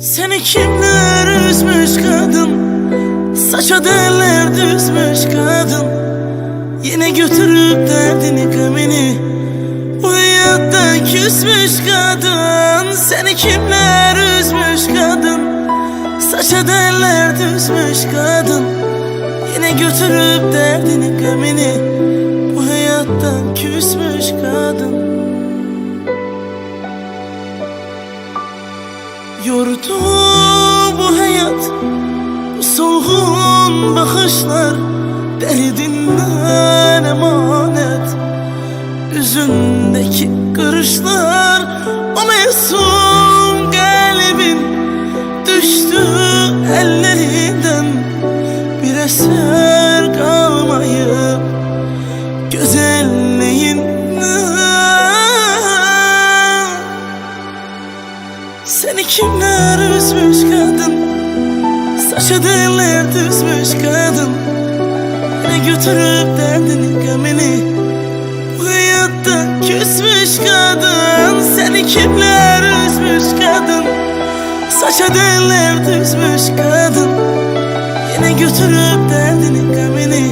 Seni kimler üzmüş kadın? Saça derler düzmüş kadın. Yine götürüp derdini gömeni Bu hayatta küsmüş kadın. Seni kimler üzmüş kadın? Saça derler düzmüş kadın. Yine götürüp derdini gömeni Bu hayattan küsmüş kadın Yordu bu hayat Bu solgun bakışlar. Derdinden emanet Yüzündeki kırışlar O mesum seni kimler üzmüş kadın? Saça derler düzmüş kadın. Yine götürüp derdini gömeni Bu hayatta küsmüş kadın. Seni kimler üzmüş kadın? Saça derler düzmüş kadın. Yine götürüp derdini gömeni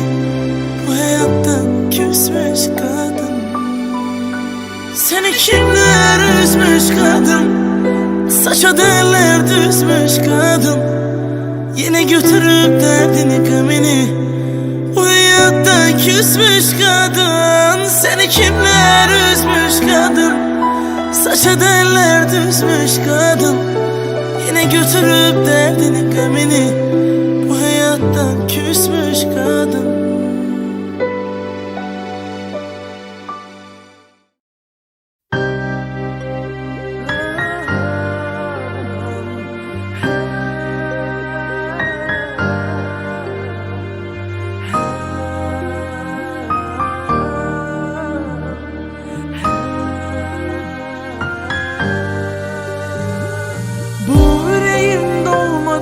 Bu hayattan küsmüş kadın. Seni kimler üzmüş kadın Saça derler düzmüş kadın. Yine götürüp derdini gömeni Bu hayatta küsmüş kadın. Seni kimler üzmüş kadın? Saça derler düzmüş kadın. Yine götürüp derdini gömeni Bu hayattan küsmüş kadın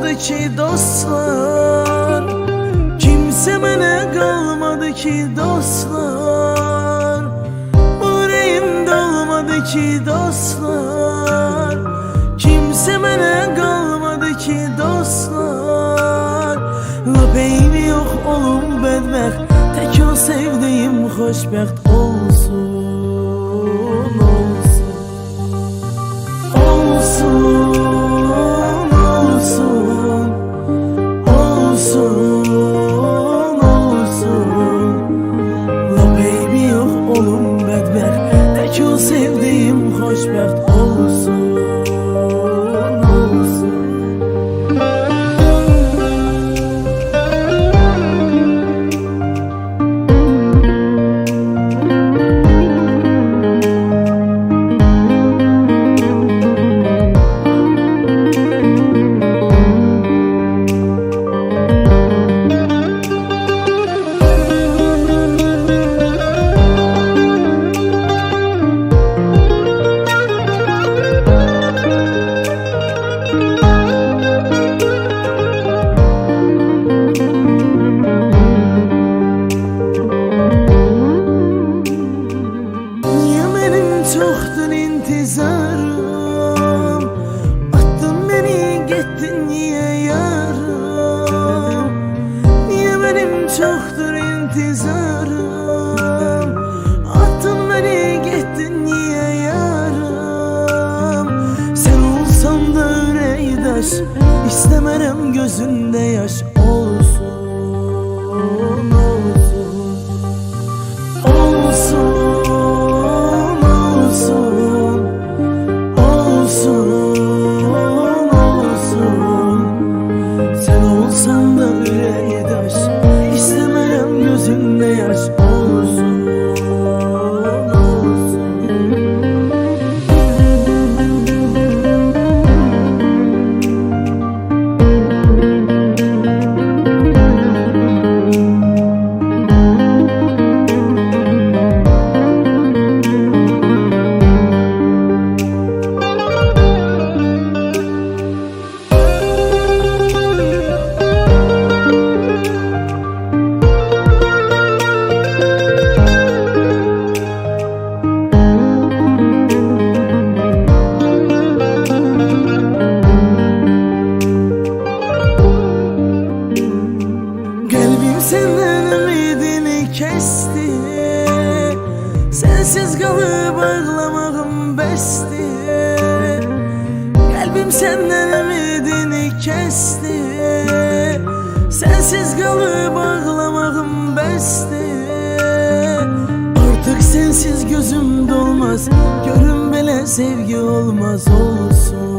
dolmadı ki dostlar. Kimse bana kalmadı ki dostlar. Yüreğim dolmadı ki dostlar. Kimse bana kalmadı ki dostlar. La yok olum bedbəxt Tek o sevdiğim xoşbəxt gözünde yaş olsun senden ümidini kesti. Sensiz gönlü bağlamakım besti. Artık sensiz gözüm dolmaz. Görün bile sevgi olmaz olsun.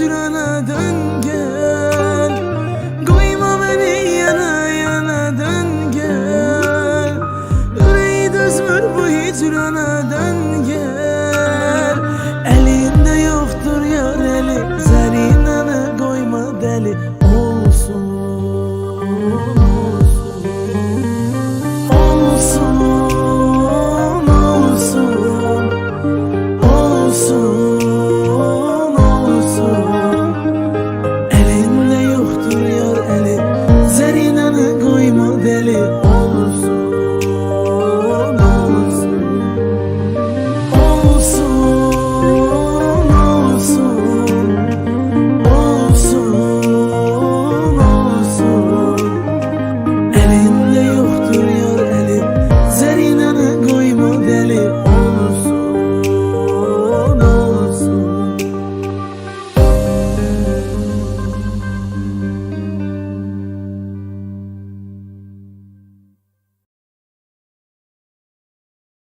hicrana